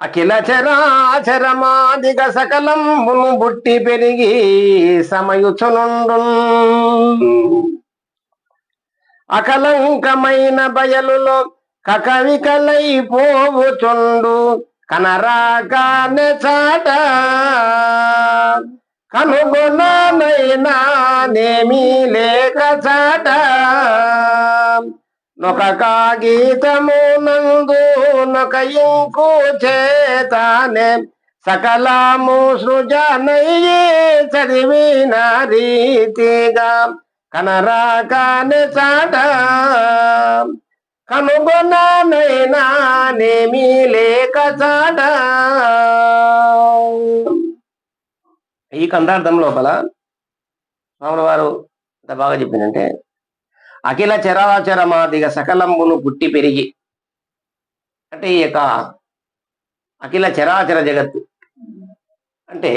అఖిల చరాచరమాదిగ సకలంబును బుట్టి పెరిగి సమయుచునుండు అకలంకమైన బయలులో కకవికలైపోవుచుండు కనరాగానే చాట. కనుగొనైనా నేమీ లేక చాట. నొక కాగితము నందు నొక ఇంకు చేతానే సకలము సృజనయ్యే చదివిన రీతిగా కనరాకానే చాట. కనుగొనైనా నేమీ లేక చాట. ఈ కందార్థం లోపల స్వాముల వారు ఎంత బాగా చెప్పిందంటే అఖిల చరాచరమాదిగ సకలంబును పుట్టి పెరిగి. అంటే ఈ యొక్క అఖిల చరాచర జగత్తు. అంటే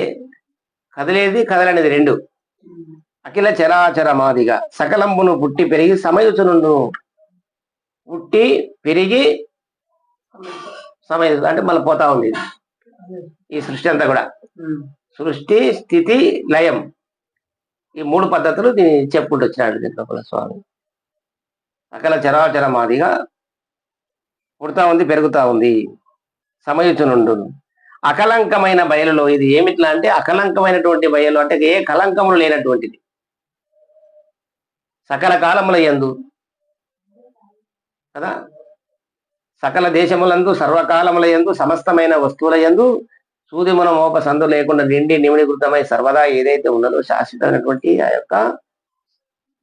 కదలేది కదలనేది రెండు. అఖిల చరాచరమాదిగ సకలంబును పుట్టి పెరిగి సమయుచునుండు పుట్టి పెరిగి సమయ అంటే మళ్ళీ పోతా ఉంది. ఈ సృష్టి అంతా కూడా. సృష్టి స్థితి లయం. ఈ మూడు పద్ధతులు దీన్ని చెప్పుకుంటూ వచ్చినాడు దీంట్లో స్వామి. సకల చరాచరమాదిగా పుడతా ఉంది పెరుగుతా ఉంది సమయుచునుండు. అకలంకమైన బయలులో ఇది ఏమిట్లా అంటే అకలంకమైనటువంటి బయలు అంటే ఏ కలంకములు లేనటువంటిది. సకల కాలముల యందు కదా? సకల దేశములందు సర్వకాలముల యందు సమస్తమైన వస్తువుల యందు సూదిమున మోప సందు లేకుండా నిండి నిమిడీకృతమై సర్వదా ఏదైతే ఉన్నదో శాశ్వతమైనటువంటి ఆ యొక్క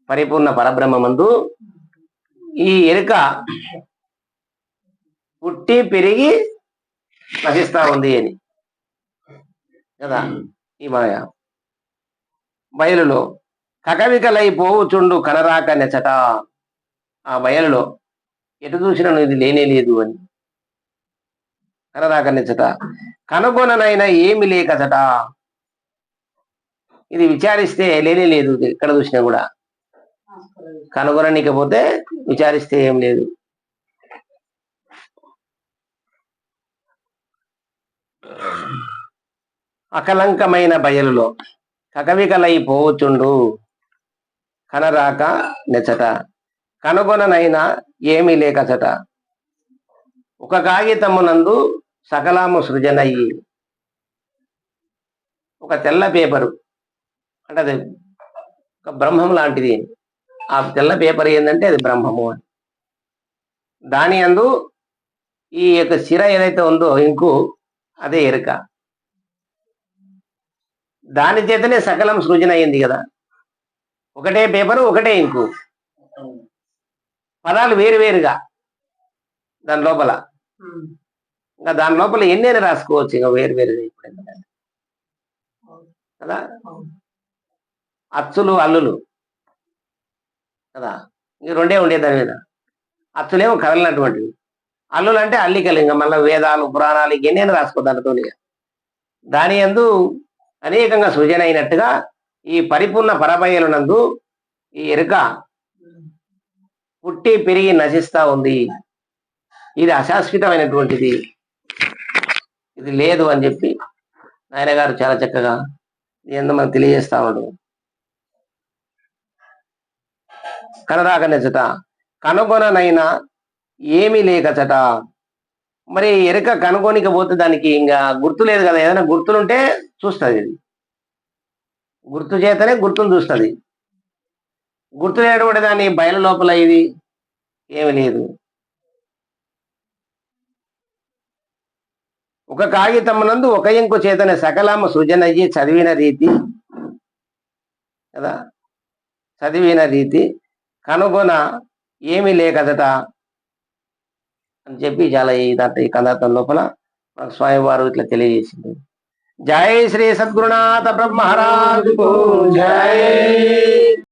పరిపూర్ణ పరబ్రహ్మమందు ఈ ఎరుక పుట్టి పెరిగి నశిస్తా ఉంది అని. కదా? ఈ మాయ. బయలులో కకవికలై పోవుచుండు కనరాక నెచట ఆ బయలులో ఎటు చూసినా ఇది లేనే లేదు అని. కనరాక నెచట కనుగొననైనా ఏమి లేకచట ఇది విచారిస్తే లేనే లేదు. ఎక్కడ చూసినా కూడా. కనుగొననికపోతే విచారిస్తే ఏం లేదు. అకలంకమైన బయలులో కకవికలైపోతుండు కనరాక నెచ్చట. కనుగొననైనా ఏమీ లేకచట ఒక కాగితమునందు సకలాము సృజనయ్యి. ఒక తెల్ల పేపరు. అంటే ఒక బ్రహ్మం లాంటిది. ఆ తెల్ల పేపర్ ఏంటంటే అది బ్రహ్మము అని. దాని అందు ఈ యొక్క శిర ఏదైతే ఉందో ఇంకు అదే ఎరుక. దాని చేతనే సకలం సృజన అయింది కదా. ఒకటే పేపరు ఒకటే ఇంకు. పదాలు వేరు వేరుగా దాని లోపల. ఇంకా దాని లోపల ఎన్నైనా రాసుకోవచ్చు ఇంకా వేరు వేరుగా ఇప్పుడు. కదా? అచ్చులు అల్లులు. కదా? ఇంక రెండే ఉండే దాని మీద. అచ్చులేమో కదలినటువంటివి. అల్లులు అంటే అల్లికలు ఇంకా మళ్ళీ వేదాలు పురాణాలు ఎన్నైనా రాసుకో దానితో దాని యందు అనేకంగా సృజన అయినట్టుగా ఈ పరిపూర్ణ పరబయలునందు ఈ ఎరుక పుట్టి పెరిగి నశిస్తా ఉంది. ఇది అశాశ్వతమైనటువంటిది. ఇది లేదు అని చెప్పి నాయన గారు చాలా చక్కగా ఎందు మనకు తెలియజేస్తా ఉండదు కనరాగనచట నెచ్చట కనుగొననైనా ఏమీ లేకచట మరి ఎరుక కనుగొనికపోతే దానికి ఇంకా గుర్తు లేదు కదా ఏదైనా గుర్తులుంటే చూస్తుంది. ఇది గుర్తు చేతనే గుర్తును చూస్తుంది. గుర్తు లేనటువంటి దాని బయలు లోపల ఇది ఏమి లేదు. ఒక కాగితమునందు ఒక ఇంకు చేతనే సకలామ సృజనయ్యి చదివిన రీతి కదా? చదివిన రీతి. కనుగొన ఏమీ లేకదట అని చెప్పి చాలా ఈ దాంట్లో ఈ కందార్థం లోపల మనకు స్వామివారు ఇట్లా తెలియజేసింది. జై శ్రీ సద్గురునాథ బ్రహ్మరాజు జై.